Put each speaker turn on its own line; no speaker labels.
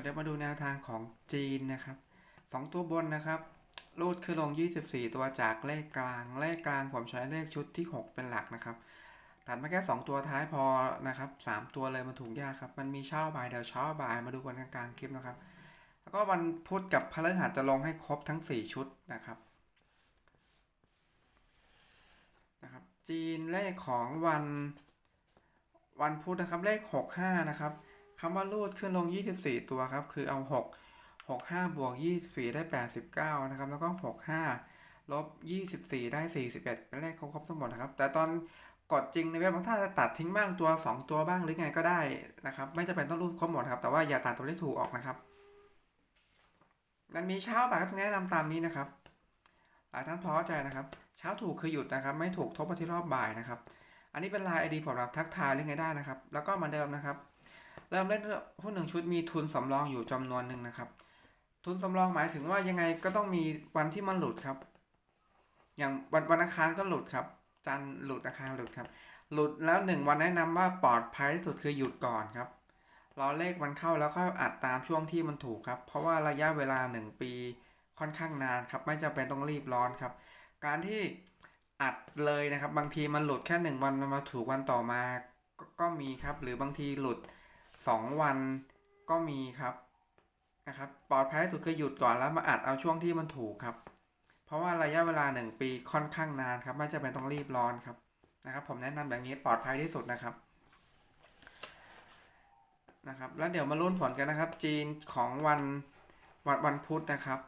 เดี๋ยวมาดูแนวทางของจีนนะครับสองตัวบนนะครับรูดขึ้นลง 24 ตัวจากเลขกลาง เลขกลางผมใช้เลขชุดที่ 6 เป็นหลักนะครับ ตัดมาแค่ 2 ตัวท้ายพอนะครับ 3 ตัวเลยมันถูกยากครับ มันมีเช้าบ่ายเดี๋ยวเช้าบ่ายมาดูกันกลางคลิปนะครับ แล้วก็วันพุธกับพฤหัสจะลงให้ครบทั้ง 4 ชุดนะครับนะครับ จีนเลขของวันวันพุธนะครับเลข 65 นะครับ คำว่ารูดขึ้นลง 24 ตัวครับ คือเอา 6 65 บวก 24 ได้ 89 นะครับ แล้วก็ 65 ลบ 24 ได้ 41 เป็นเลขครบทั้งหมดนะครับ แต่ตอนกดจริงในเว็บบางท่านจะตัดทิ้งบ้างตัว 2 ตัวบ้างหรือไงก็ได้นะครับ ไม่จำเป็นต้องรูดครบหมดครับ แต่ว่าอย่าตัดตัวเลขถูกออกนะครับ มันมีเช้าบ่ายก็ต้องแนะนำตามนี้นะครับหลายท่านพอใจนะครับ เช้าถูกคือหยุดนะครับ ไม่ถูกทบมาที่รอบบ่ายนะครับ อันนี้เป็นไลน์ไอดีผมรับทักทายหรือไงได้นะครับ แล้วก็เหมาเดิมนะครับ เริ่มเล่นหุ้นหนึ่งชุดมีทุนสำรองอยู่จำนวนหนึ่งนะครับ ทุนสำรองหมายถึงว่ายังไงก็ต้องมีวันที่มันหลุดครับ อย่างวันวันอังคารก็หลุดครับ จันหลุดอังคารหลุดครับ หลุดแล้วหนึ่งวันแนะนำว่าปลอดภัยที่สุดคือหยุดก่อนครับรอเลขมันเข้าแล้วค่อยอัดตามช่วงที่มันถูกครับ เพราะว่าระยะเวลา 1 ปีค่อนข้างนานครับ ไม่จำเป็นต้องรีบร้อนครับ การที่อัดเลยนะครับ บางทีมันหลุดแค่หนึ่งวันมันมาถูกวันต่อมากก็มีครับ หรือบางทีหลุด 2 วันก็มีครับนะครับปลอดภัยที่สุดคือหยุดก่อนแล้วมาอัดเอาช่วงที่มันถูกครับ เพราะว่าระยะเวลา 1 ปีค่อนข้างนานครับไม่จำเป็นต้องรีบร้อนครับนะครับ ผมแนะนำแบบนี้ปลอดภัยที่สุดนะครับนะครับ แล้วเดี๋ยวมาลุ้นผลกันนะครับ จีนของวันวันวันพุธนะครับ